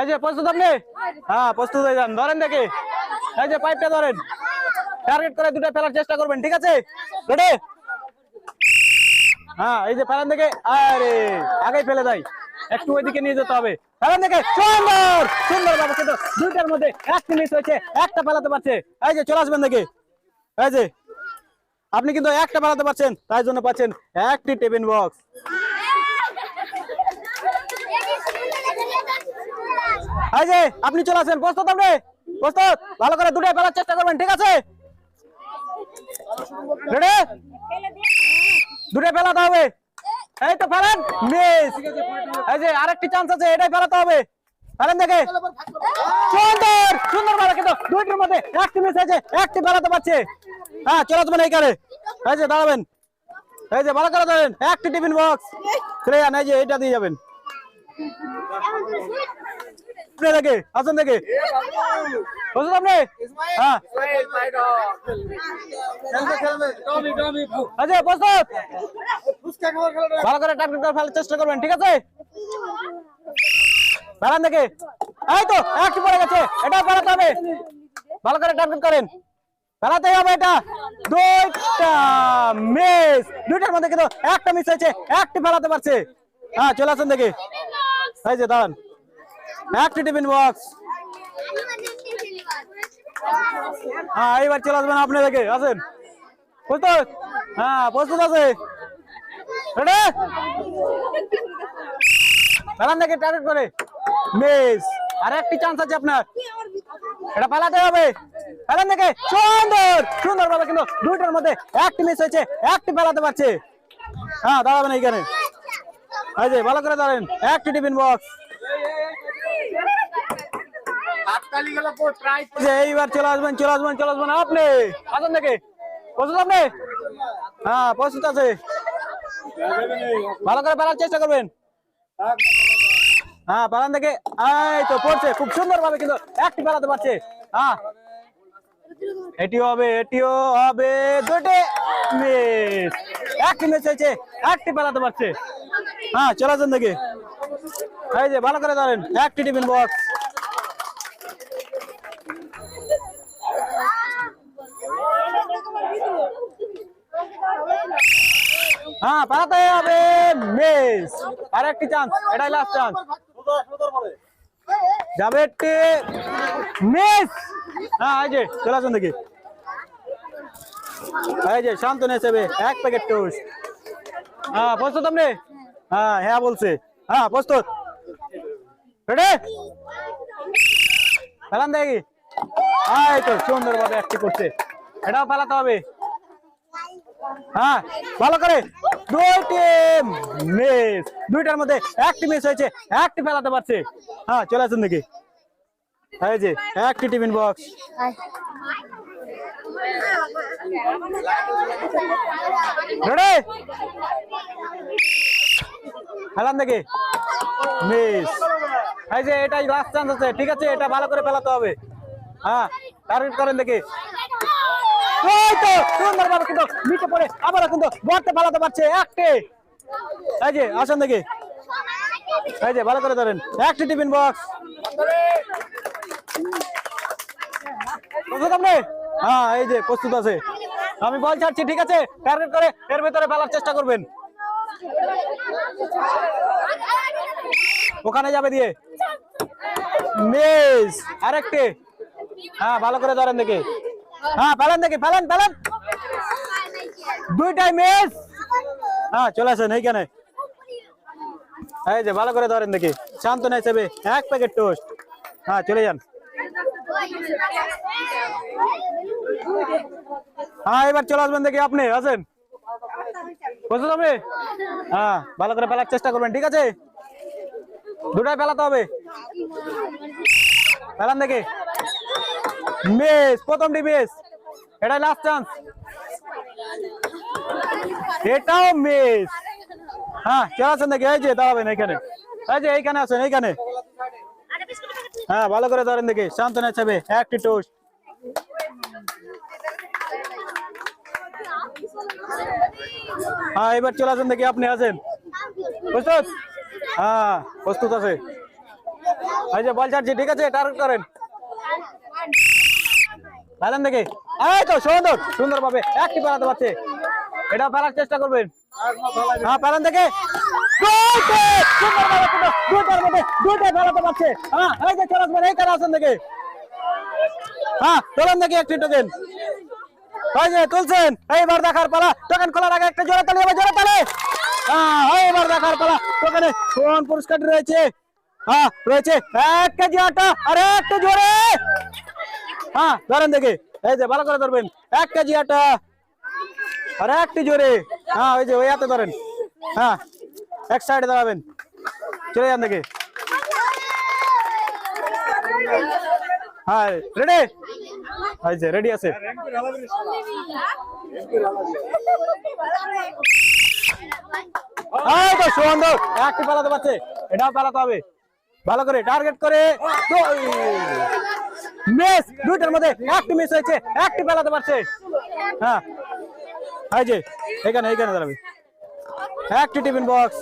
এই যে, প্রস্তুত আপনি? হ্যাঁ প্রস্তুত হয়ে যান। ধরেন দেখি। এই যে পাইপটা ধরেন। টার্গেট করে দুটো ফেলার চেষ্টা করবেন, ঠিক আছে? রেডি হ্যাঁ এই যে ফেলান দেখে। আরে, আগেই ফেলে দেয়। একটু ওইদিকে নিয়ে যেতে হবে। ফেলান দেখে। সুন্দর! সুন্দর বাবা, কিন্তু দুইটার মধ্যে একটা মিস হয়েছে, একটা ফেলাতে পারছে। এই যে, চলে আসবেন দেখে। এই যে, আপনি কিন্তু একটা ফেলাতে পারছেন, তাই জন্য পাচ্ছেন একটি টিফিন বক্স এই যে, আপনি চলে আসেন। প্রস্তুত আপনি? প্রস্তুত? ভালো করে দুটাই ফেলার চেষ্টা করবেন, ঠিক আছে? রেডি ফেলাতে হবে। এই তো ফেলেন? মিস এই যে, আরেকটি চান্স আছে, এটাই ফেলাতে হবে। সুন্দর! সুন্দর একটি পারছে। হ্যাঁ চলে আসবেন এইখানে। দাঁড়াবেন। এই যে, ভালো করে একটি টিফিন বক্স এই যে, এইটা দিয়ে যাবেন। আপনি দেখে আসেন দেখে। বুঝলেন আপনি। আচ্ছা ভালো করে টার্গেট করে ফেলার চেষ্টা করবেন, ঠিক আছে? দেখে। এই তো একটি গেছে? এটা হবে। ভালো করে টার্গেট করেন। ফেলাতে হবে এটা। দুইটা মিস দুইটার মধ্যে কিন্তু একটা মিস হয়েছে, একটি ফেলাতে পারছে। হ্যাঁ চলে আসেন দেখে। এই যে, দাঁড়ান। একটি টিফিন বক্স হ্যাঁ এইবার চলে আসবেন আপনি দেখে আসেন। প্রস্তুত? হ্যাঁ প্রস্তুত আছে। দেখে টার্গেট করে। আর একটি চান্স আছে আপনার। এটা পালাতে হবে। ফেলান দেখে। সুন্দর! সুন্দর ভাবে কিন্তু দুইটার মধ্যে একটি মিস হয়েছে, একটি পালাতে পারছে। হ্যাঁ দাঁড়াবেন এইখানে। ভালো করে দাঁড়ান। একটি টিফিন বক্স এইবার চলে আসবেন চলে আসবেন চলে আসবেন। আপনি, আসেন দেখে প্রস্তুত আপনি? হ্যাঁ প্রস্তুত আছে। ভালো করে পালার চেষ্টা করবেন। হ্যাঁ পালান দেখে। এই তো পড়ছে, খুব সুন্দর ভাবে কিন্তু একটি পালাতে পারছে। হ্যাঁ। এটিও হবে এটিও হবে দুটি মিস একটি মিস হয়েছে, একটি পালাতে পারছে। হ্যাঁ চলে আসেন দেখে। এই যে, ভালো করে ধরেন, একটি টিফিন বক্স হ্যাঁ পালাতে হবে। মিস আর একটি চান্স এটাই লাস্ট চান্স যাবে একটি মিস হ্যাঁ এই যে, চলে আসুন দেখি। এই যে শান্তনু হিসেবে এক প্যাকেট টোস্ট হ্যাঁ প্রস্তুত আপনি? হ্যাঁ হ্যাঁ বলছে। হ্যাঁ প্রস্তুত। রেডি ফেলান দেখি। এই তো, সুন্দরভাবে একটি করছে। এটাও ফেলাতে হবে। হ্যাঁ ভালো করে দুইটি মিস দুইটার মধ্যে একটি মিস হয়েছে, একটি ফেলাতে পারছে। হ্যাঁ চলে আসুন দেখি। এই একটি টিফিন বক্স রেডি ফেলান দেখি। মিস এই যে, এটাই লাস্ট চান্স আছে। ঠিক আছে, এটা ভালো করে ফেলাতে হবে। হ্যাঁ টার্গেট করেন দেখি। এই তো সুন্দর কিন্তু নিচে পড়ে আবার কিন্তু পারছে একটি। এই যে, আসেন দেখি। এই যে, ভালো করে ধরেন। একটি টিফিন বক্স আপনি? হ্যাঁ এই যে, প্রস্তুত আছে। আমি বল ছাড়ছি, ঠিক আছে? টার্গেট করে এর ভেতরে ফেলার চেষ্টা করবেন। ওখানে যাবে দিয়ে। মিস আরেকটি। হ্যাঁ ভালো করে ধরেন দেখি। হ্যাঁ ফেলেন দেখি ফেলেন ফেলেন দুইটাই হ্যাঁ চলে আসেন এইখানে। এই যে, ভালো করে ধরেন দেখি। হিসেবে এক প্যাকেট টোস্ট হ্যাঁ চলে যান। হ্যাঁ এবার চলে আসবেন দেখি আপনি, আসেন। বুঝতে হবে হ্যাঁ ভালো করে ফেলার চেষ্টা করবেন, ঠিক আছে? দুটাই ফেলাতে হবে। ফেলান দেখি। মিস প্রথমটি মিস এটাই লাস্ট চান্স এটাও মিস। হ্যাঁ চলে আসেন দেখি এই যে, দাঁড়াবেন এখানে। এই যে, এইখানে আছেন, এইখানে। হ্যাঁ ভালো করে ধরেন দেখি। শান্তনা হিসাবে একটি টোস্ট হ্যাঁ এবার চলে আসেন দেখি, আপনি আছেন? প্রস্তুত? হ্যাঁ প্রস্তুত আছে। এই যে, বল ছাড়ছি ঠিক আছে টার্গেট করেন। ফেলেন দেখি এই তো সুন্দর সুন্দর ভাবে একটি ফেলাতে পারছে। এটা ফেলার চেষ্টা করবেন। হ্যাঁ ফেলেন দেখে। এইবার দেখার হ্যাঁ পুরস্কারটি রয়েছে। হ্যাঁ রয়েছে। এক কেজি আটা আর একটা জোরে। হ্যাঁ ধরেন দেখি। এই যে, ভালো করে ধরবেন। এক কেজি আটা। আর একটি জোরে হ্যাঁ ওই যে, ওই হাতে ধরেন। হ্যাঁ এক সাইডে দাঁড়াবেন চলে যান দেখি। হ্যাঁ রেডি এই যে রেডি আছে। একটি পালাতে পারছে। এটাও পালাতে হবে। ভালো করে টার্গেট করে মিস দুইটার মধ্যে একটি মিস হয়েছে, একটি পালাতে পারছে। হ্যাঁ এই যে, এখানে এখানে দাঁড়াবে। একটি টিফিন বক্স